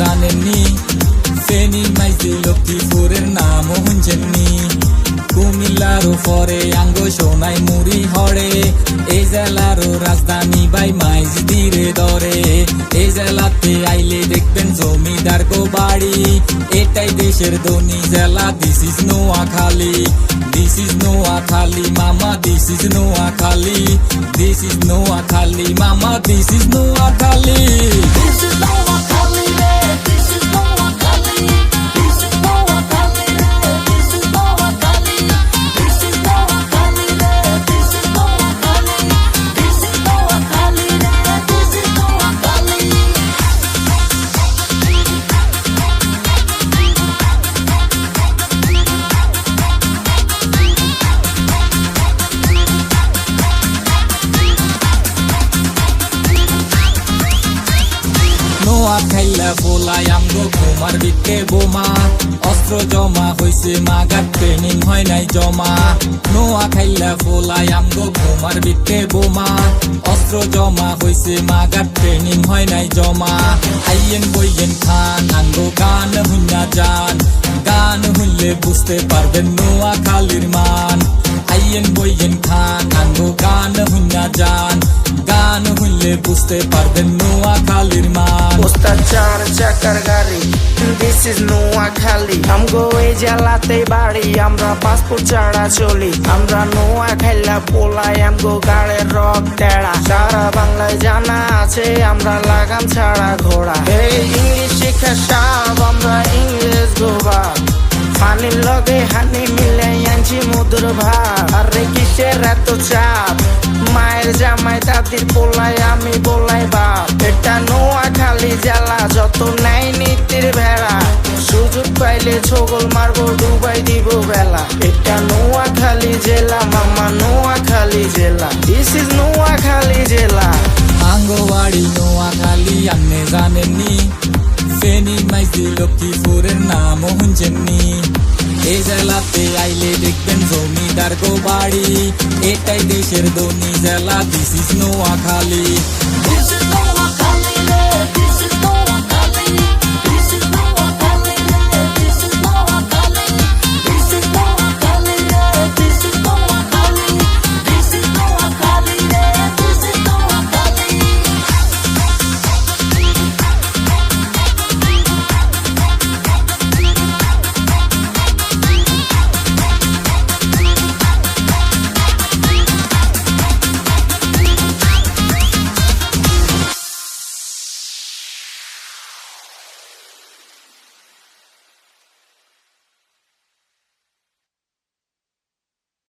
জানেননি। ফেনী মাইজি লক্ষ্মীপুরের নাম শুনছেননি। কুমিল্লার পরে আঙ্গ সোনাই মুড়ি হরে এই জেলার রাজধানী বাই মাইজ ধীরে ধরে। এই জেলাতে আইলে দেখবেন জমিদার গো বাড়ি। এটাই দেশের ধনী জেলা this is Noakhali. This is Noakhali, মামা this is Noakhali. This is Noakhali, মামা দিস ইজ নোয়াখালী। নোয়া খাইলা বোলাই আমগো ঘুমার বিকে বোমা। অস্ত্র জমা হইছে মাগার ট্রেনিং হয় নাই জমা। নোয়া খাইলা বোলাই আমগো ঘুমার বিকে বোমা। অস্ত্র জমা হইছে মাগার ট্রেনিং হয় নাই জমা। আইয়েন বইয়েন খান, আঙ্গো গান হুন্না যান। গান হুনলে বুঝতে পারবেন নোয়া খালির মান। আইয়েন বইয়েন খান, আঙ্গো গান হুন্না যান। বুঝতে পারবেন নোয়া খালির মান ওস্তাদ চার চাকার গাড়ি দিস ইজ নোয়াখালী। আমগো এই জেলাতে বাড়ি, আমরা পাসপোর্ট ছাড়া চলি। আমরা নোয়া খাইলা পোলাই আমগো গাড়ের রক তেড়া। সারা বাংলায় জানা আছে, আমরা লাগাম ছাড়া ঘোড়া। এই ইংলিশ শিখা সব আমরা ইংরেজ গোবা। ফানির লগে হানি মিলে আনছি মধুর ভাব আরে কিসের এত চাপ? মায়ের জামাই দাদির পোলাই আমি বলাই বাপ। এটা নোয়া খালি জ্বালা যত নাই নীতির ভেড়া। সুযোগ পাইলে ছগল মারবো, ডুবাই দিব বেলা। এটা নোয়া খালি জেলা, মামা নোয়া খালি জেলা। দিস ইজ নোয়া খালি জেলা। আঙ্গবাড়ি নোয়াখালী আপনি জানেননি। ফেনী মাইজি লক্ষ্মীপুরের নাম শুনছেননি এই জেলাতে আইলে দেখবেন জমিদার গো বাড়ি। এটাই দেশের ধনী জেলা দিস ইজ নোয়াখালী।